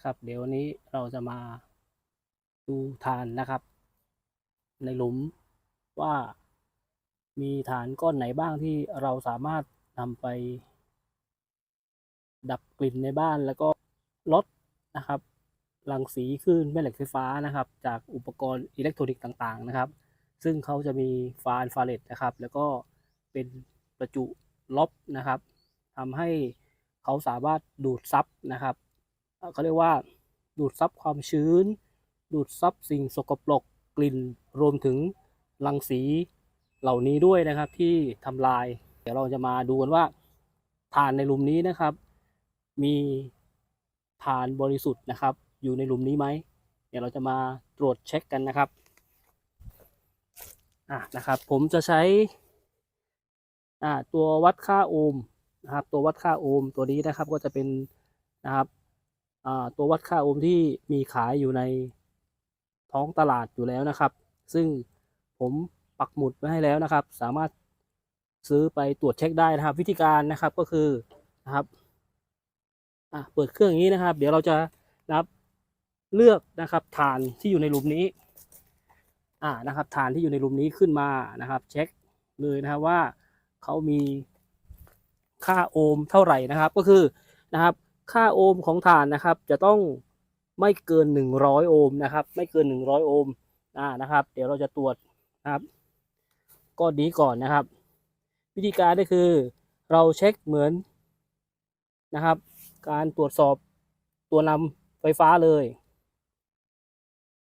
นะครับ เดี๋ยววันนี้เราจะมาดูฐานนะครับ ในหลุมว่ามีฐานก้อนไหนบ้างที่เราสามารถนำไป ดับกลิ่นในบ้านแล้วก็ลดนะครับรังสีคลื่นแม่เหล็กไฟฟ้านะครับ จากอุปกรณ์อิเล็กทรอนิกส์ต่างๆนะครับ ซึ่งเขาจะมีฟาอินฟราเรดนะครับ แล้วก็เป็นประจุลบนะครับทำให้เขาสามารถดูดซับนะครับ เขาเรียกว่าดูดซับความชื้น ดูดซับสิ่งสกปรกกลิ่น รวมถึงรังสีเหล่านี้ด้วยนะครับที่ทำลาย เดี๋ยวเราจะมาดูกันว่าฐานในหลุมนี้นะครับ มีฐานบริสุทธิ์นะครับ อยู่ในหลุมนี้ไหมเดี๋ยวเราจะมาตรวจเช็คกันนะครับอะนะครับ ผมจะใช้อ่าตัววัดค่าโอห์มนะครับ ตัววัดค่าโอห์มตัวนี้นะครับก็จะเป็นนะครับ ตัววัดค่าโอห์มที่มีขายอยู่ในท้องตลาดอยู่แล้วนะครับ ซึ่งผมปักหมุดไว้ให้แล้วนะครับ สามารถซื้อไปตรวจเช็คได้นะครับ วิธีการนะครับก็คือนะครับเปิดเครื่องนี้นะครับ เดี๋ยวเราจะนะครับเลือกนะครับฐานที่อยู่ในหลุมนี้อ่านะครับฐานที่อยู่ในหลุมนี้ขึ้นมานะครับ เช็คเลยนะครับว่าเขามีค่าโอห์มเท่าไหร่นะครับ ก็คือนะครับ ค่าโอห์มของฐานนะครับ จะต้องไม่เกิน 100 โอห์มนะครับ ไม่เกิน 100 โอห์มอ่านะครับ เดี๋ยวเราจะตรวจนะครับก้อนนี้ก่อนนะครับ วิธีการก็คือเราเช็คเหมือนนะครับ การตรวจสอบตัวนำไฟฟ้าเลย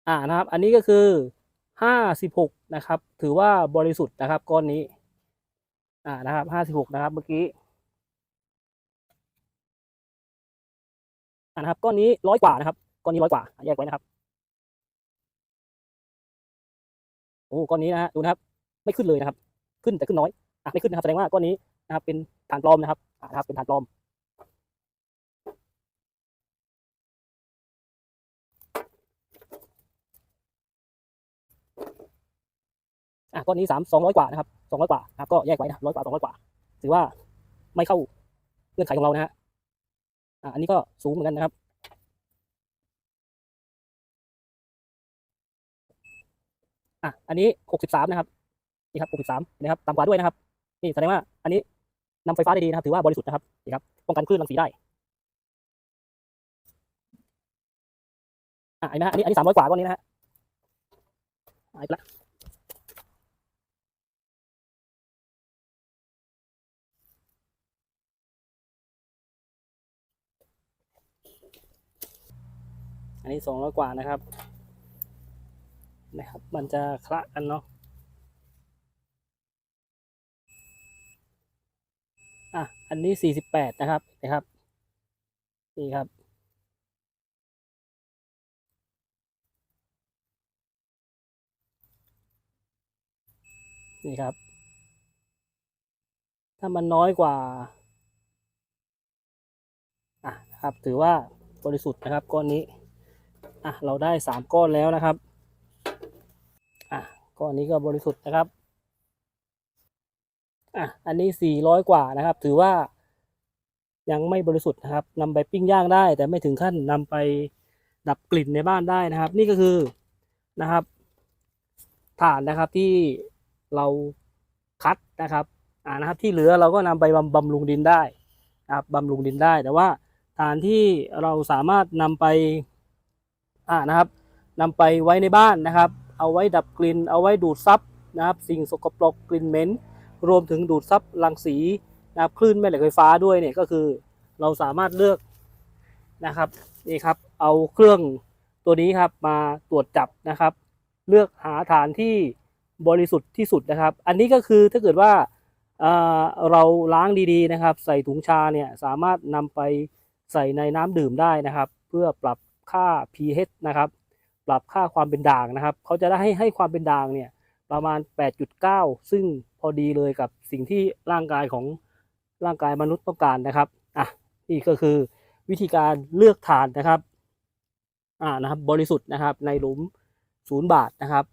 อ่านะครับ อันนี้ก็คือห้าสิบหกนะครับ ถือว่าบริสุทธิ์นะครับก้อนนี้อ่านะครับห้าสิบหกนะครับเมื่อกี้ นะครับก้อนนี้ร้อยกว่านะครับก้อนนี้ร้อยกว่า แยกไว้นะครับโอ้ก้อนนี้นะฮะดูนะครับ ไม่ขึ้นเลยนะครับ ขึ้นแต่ขึ้นน้อยอะไม่ขึ้นนะครับแสดงว่าก้อนนี้นะครับ เป็นฐานปลอมนะครับอ่านะครับ เป็นฐานปลอมอะก้อนนี้สามสองร้อยกว่านะครับสองร้อยกว่านะครับก็แยกไว้นะร้อยกว่าสองร้อยกว่า ถือว่าไม่เข้าเงื่อนไขของเรานะฮะ อันนี้ก็สูงเหมือนกันนะครับ อะ อันนี้หกสิบสามนะครับ นี่ครับหกสิบสามนะครับต่ำกว่าด้วยนะครับ นี่แสดงว่าอันนี้นำไฟฟ้าได้ดีนะครับ ถือว่าบริสุทธิ์นะครับ นี่ครับ ป้องกันคลื่นรังสีได้ อะเห็นไหมฮะอันนี้อันนี้สามร้อยกว่าก้อนนี้นะฮะอะอีกละ อันนี้สองร้อยกว่านะครับนะครับ มันจะคละกันเนาะอะอันนี้สี่สิบแปดนะครับนะครับ นี่ครับนี่ครับ ถ้ามันน้อยกว่า อะครับ ถือว่าบริสุทธิ์นะครับก้อนนี้ อะเราได้สามก้อนแล้วนะครับอะก้อนนี้ก็บริสุทธิ์นะครับอะอันนี้สี่ร้อยกว่านะครับ ถือว่ายังไม่บริสุทธิ์นะครับนำไปปิ้งย่างได้ แต่ไม่ถึงขั้นนำไปดับกลิ่นในบ้านได้นะครับ นี่ก็คือนะครับถ่านนะครับที่เราคัดนะครับอ่านะครับที่เหลือเราก็นำไปบำบำรุงดินได้นะครับบำรุงดินได้ แต่ว่าฐานที่เราสามารถนำไป อ่านะครับนำไปไว้ในบ้านนะครับ เอาไว้ดับกลิ่น เอาไว้ดูดซับนะครับ สิ่งสกปรกกลิ่นเหม็น รวมถึงดูดซับรังสีนะครับคลื่นแม่เหล็กไฟฟ้าด้วยเนี่ยก็คือเราสามารถเลือกนะครับนี่ครับ เอาเครื่องตัวนี้ครับมาตรวจจับนะครับ เลือกหาฐานที่บริสุทธิ์ที่สุดนะครับ อันนี้ก็คือถ้าเกิดว่าเอ่อเราล้างดีๆนะครับ ใส่ถุงชาเนี่ยสามารถนำไปใส่ในน้ำดื่มได้นะครับ เพื่อปรับ ค่า pH นะครับ ปรับค่าความเป็นด่างนะครับเขาจะได้ให้ให้ความเป็นด่างเนี่ยประมาณ 8.9 ซึ่งพอดีเลยกับสิ่งที่ร่างกายของร่างกายมนุษย์ต้องการนะครับอะนี่ก็คือวิธีการเลือกฐานนะครับอ่านะครับบริสุทธิ์นะครับในหลุมศูนย์บาทนะครับ